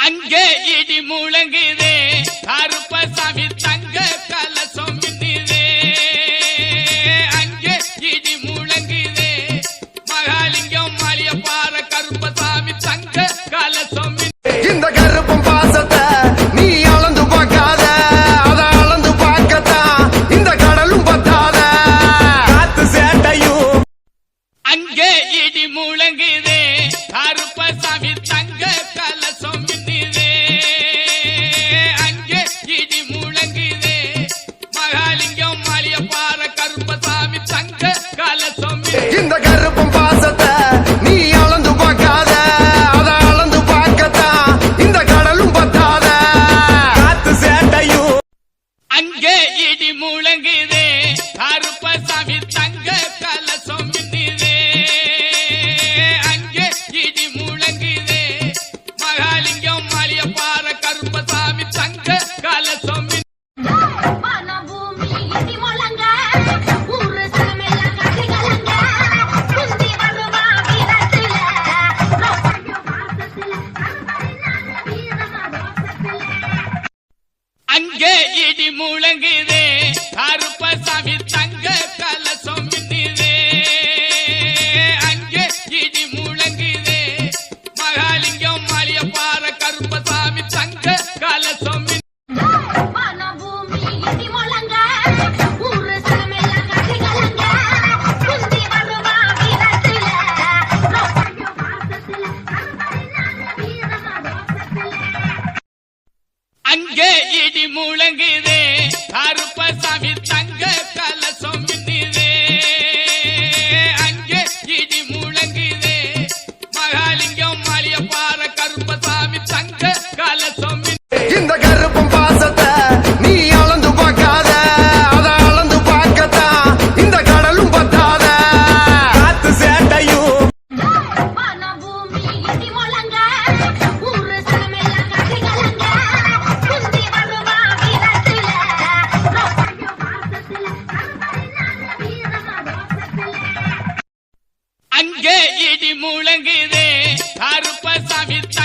அங்கே இடி முழங்குதே. கருப்ப சவித்த இடி முழங்குதே கருப்பசாமி தங்க முழங்கு இடி முழங்குதே. இங்கே இடி முழங்குதே. கருப்ப சவித்த